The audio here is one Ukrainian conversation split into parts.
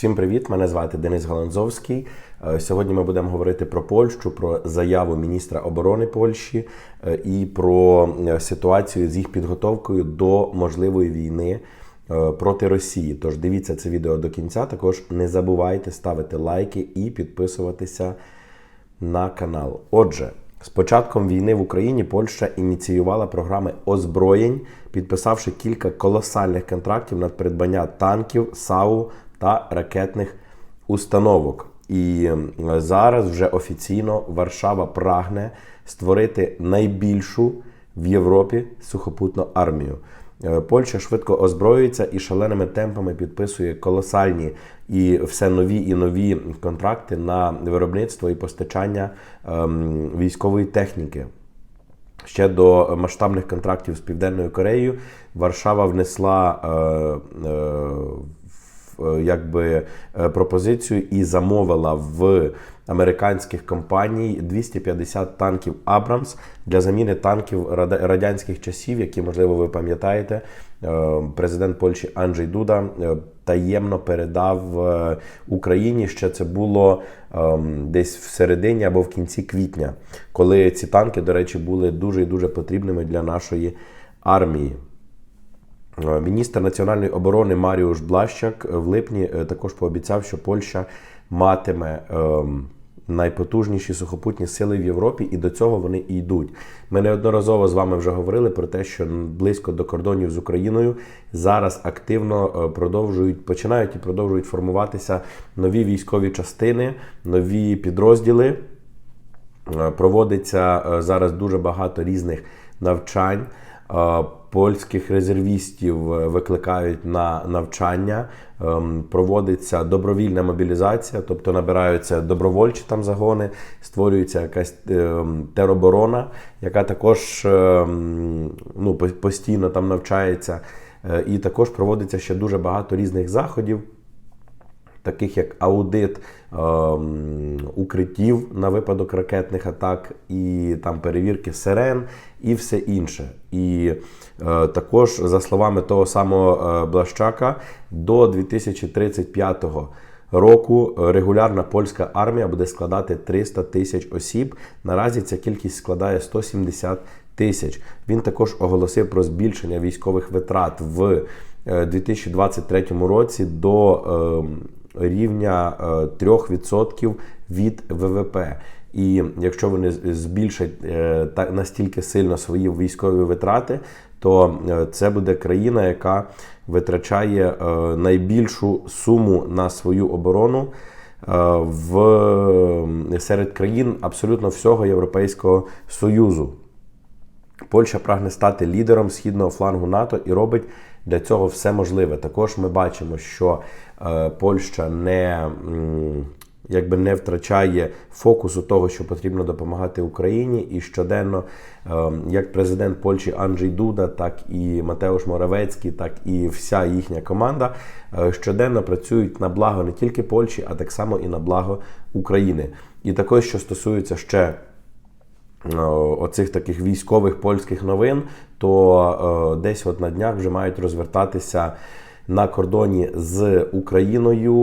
Всім привіт! Мене звати Денис Галанзовський. Е, Сьогодні ми будемо говорити про Польщу, про заяву міністра оборони Польщі е, і про е, ситуацію з їх підготовкою до можливої війни проти Росії. Тож дивіться це відео до кінця. Також не забувайте ставити лайки і підписуватися на канал. Отже, з початком війни в Україні Польща ініціювала програми озброєнь, підписавши кілька колосальних контрактів на придбання танків, САУ та ракетних установок. І зараз вже офіційно Варшава прагне створити найбільшу в Європі сухопутну армію. Е, Польща швидко озброюється і шаленими темпами підписує колосальні і все нові і нові контракти на виробництво і постачання ем, військової техніки. Ще до масштабних контрактів з Південною Кореєю Варшава внесла е, е, якби, е, пропозицію і замовила в американських компаній 250 танків Абрамс для заміни танків радянських часів, які, можливо, ви пам'ятаєте. Е, Президент Польщі Анджей Дуда е, таємно передав е, Україні. Ще це було ем, десь в середині або в кінці квітня, коли ці танки, до речі, були дуже і дуже потрібними для нашої армії. Е, Міністр національної оборони Маріуш Блащак в липні е, також пообіцяв, що Польща матиме ем, найпотужніші сухопутні сили в Європі, і до цього вони і йдуть. Ми неодноразово з вами вже говорили про те, що близько до кордонів з Україною зараз активно е, продовжують починають і продовжують формуватися нові військові частини, нові підрозділи. Проводиться зараз дуже багато різних навчань. Польських резервістів е, викликають на навчання, ем, проводиться добровільна мобілізація, тобто набираються добровольчі там загони, створюється якась ем, тероборона, яка також ем, ну, постійно там навчається. Е, І також проводиться ще дуже багато різних заходів таких як аудит ем, укриттів на випадок ракетних атак, і там перевірки сирен і все інше. І е, також, за словами того самого е, Блащака, до 2035 року е, регулярна польська армія буде складати 300 тисяч осіб. Наразі ця кількість складає 170 тисяч. Він також оголосив про збільшення військових витрат в е, 2023 році до е, рівня е, 3% від ВВП. І якщо вони збільшать е, настільки сильно свої військові витрати, то е, це буде країна, яка витрачає е, найбільшу суму на свою оборону е, в серед країн абсолютно всього Європейського Союзу. Польща прагне стати лідером східного флангу НАТО і робить для цього все можливе. Також ми бачимо, що е, Польща не, якби не втрачає фокусу того, що потрібно допомагати Україні, і щоденно, е, як президент Польщі Анджей Дуда, так і Матеуш Моравецький, так і вся їхня команда е, щоденно працюють на благо не тільки Польщі, а так само і на благо України. І також, що стосується ще оцих таких військових польських новин, то е, десь от на днях вже мають розвертатися на кордоні з Україною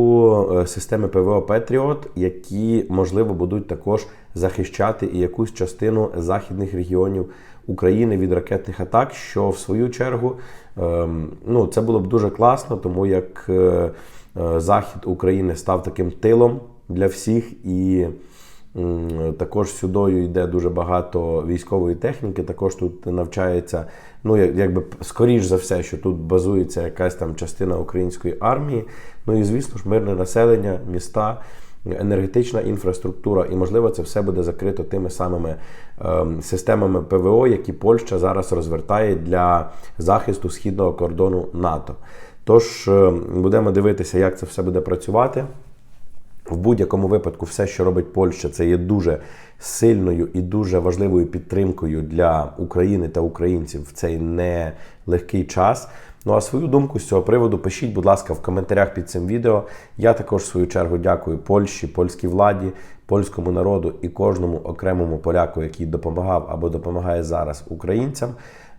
е, системи ПВО Петріот, які можливо будуть також захищати і якусь частину західних регіонів України від ракетних атак, що в свою чергу ем, ну, це було б дуже класно, тому як е, е, захід України став таким тилом для всіх і. Також сюдою йде дуже багато військової техніки. Також тут навчається, ну якби скоріш за все, що тут базується якась там частина української армії. Ну і звісно ж, мирне населення, міста, енергетична інфраструктура, і можливо це все буде закрито тими самими ем, системами ПВО, які Польща зараз розвертає для захисту східного кордону НАТО. Тож ем, будемо дивитися, як це все буде працювати. В будь-якому випадку, все, що робить Польща, це є дуже сильною і дуже важливою підтримкою для України та українців в цей нелегкий час. Ну а свою думку з цього приводу пишіть, будь ласка, в коментарях під цим відео. Я також в свою чергу дякую Польщі, польській владі, польському народу і кожному окремому поляку, який допомагав або допомагає зараз українцям.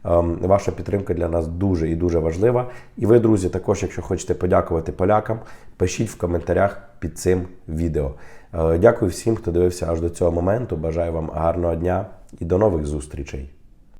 Ем, Ваша підтримка для нас дуже і дуже важлива. І ви, друзі, також, якщо хочете подякувати полякам, пишіть в коментарях під цим відео. Е, Дякую всім, хто дивився аж до цього моменту. Бажаю вам гарного дня і до нових зустрічей.